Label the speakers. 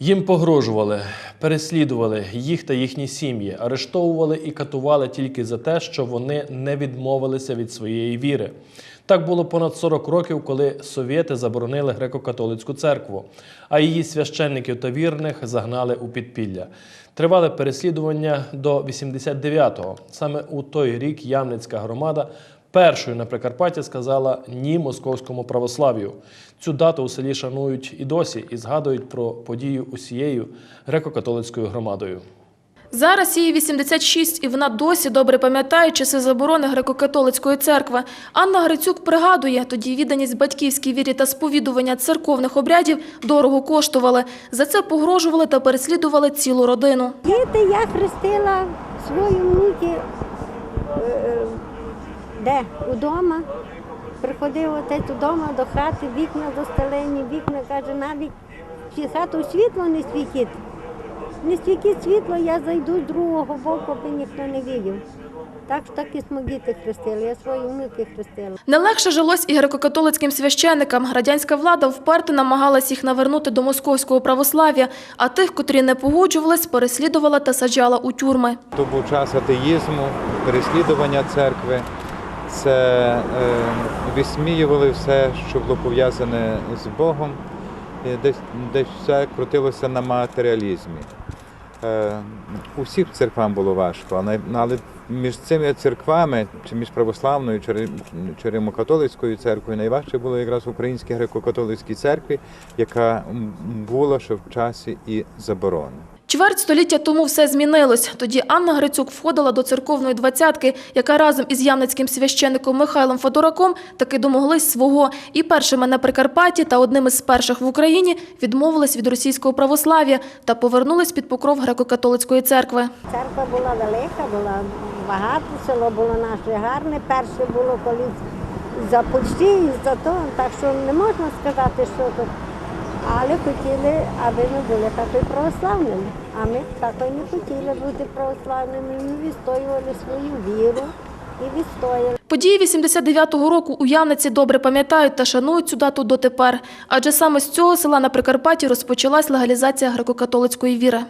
Speaker 1: Їм погрожували, переслідували їх та їхні сім'ї, арештовували і катували тільки за те, що вони не відмовилися від своєї віри. Так було понад 40 років, коли совєти заборонили греко-католицьку церкву, а її священників та вірних загнали у підпілля. Тривали переслідування до 89-го. Саме у той рік Ямницька громада Першою на Прикарпатті сказала ні московському православ'ю. Цю дату у селі шанують і досі і згадують про подію усією греко-католицькою громадою.
Speaker 2: Зараз їй 86, і вона досі добре пам'ятає часи заборони греко-католицької церкви. Анна Грицюк пригадує, тоді відданість батьківській вірі та сповідування церковних обрядів дорого коштували. За це погрожували та переслідували цілу родину.
Speaker 3: Діти я хрестила свої внуки е, е, де? Удома. Приходив отець удома до хати, вікна достелені, вікна каже, навіть чи хату світло не світить. Не світить світло, я зайду з другого боку, аби ніхто не видів. Так так і діти хрестили, я свої внуки хрестила.
Speaker 2: Не легше жилось і греко-католицьким священникам. Радянська влада вперто намагалась їх навернути до московського православ'я, а тих, котрі не погоджувались, переслідувала та саджала у тюрми.
Speaker 4: То був час атеїзму, переслідування церкви. Це е, висміювали все, що було пов'язане з Богом. Десь, десь все крутилося на матеріалізмі. Е, усім церквам було важко, але між цими церквами, чи між православною чи римокатолицькою церквою, найважче було якраз в Українській греко-католицькій церкві, яка була ще в часі і заборони.
Speaker 2: Чверть століття тому все змінилось. Тоді Анна Грицюк входила до церковної двадцятки, яка разом із ямницьким священником Михайлом Федораком таки домоглись свого. І першими на Прикарпатті та одним із перших в Україні відмовились від російського православ'я та повернулись під покров греко-католицької церкви.
Speaker 3: Церква була велика, була багато, село було наше гарне. Перше було колись за Польщі і за то, так що не можна сказати, що тут. Але хотіли, аби ми були такою православними. А ми такою не хотіли бути православними. Ми відстоювали свою віру і відстояли.
Speaker 2: Події 89-го року у Явниці добре пам'ятають та шанують цю дату дотепер. Адже саме з цього села на Прикарпатті розпочалась легалізація греко-католицької віри.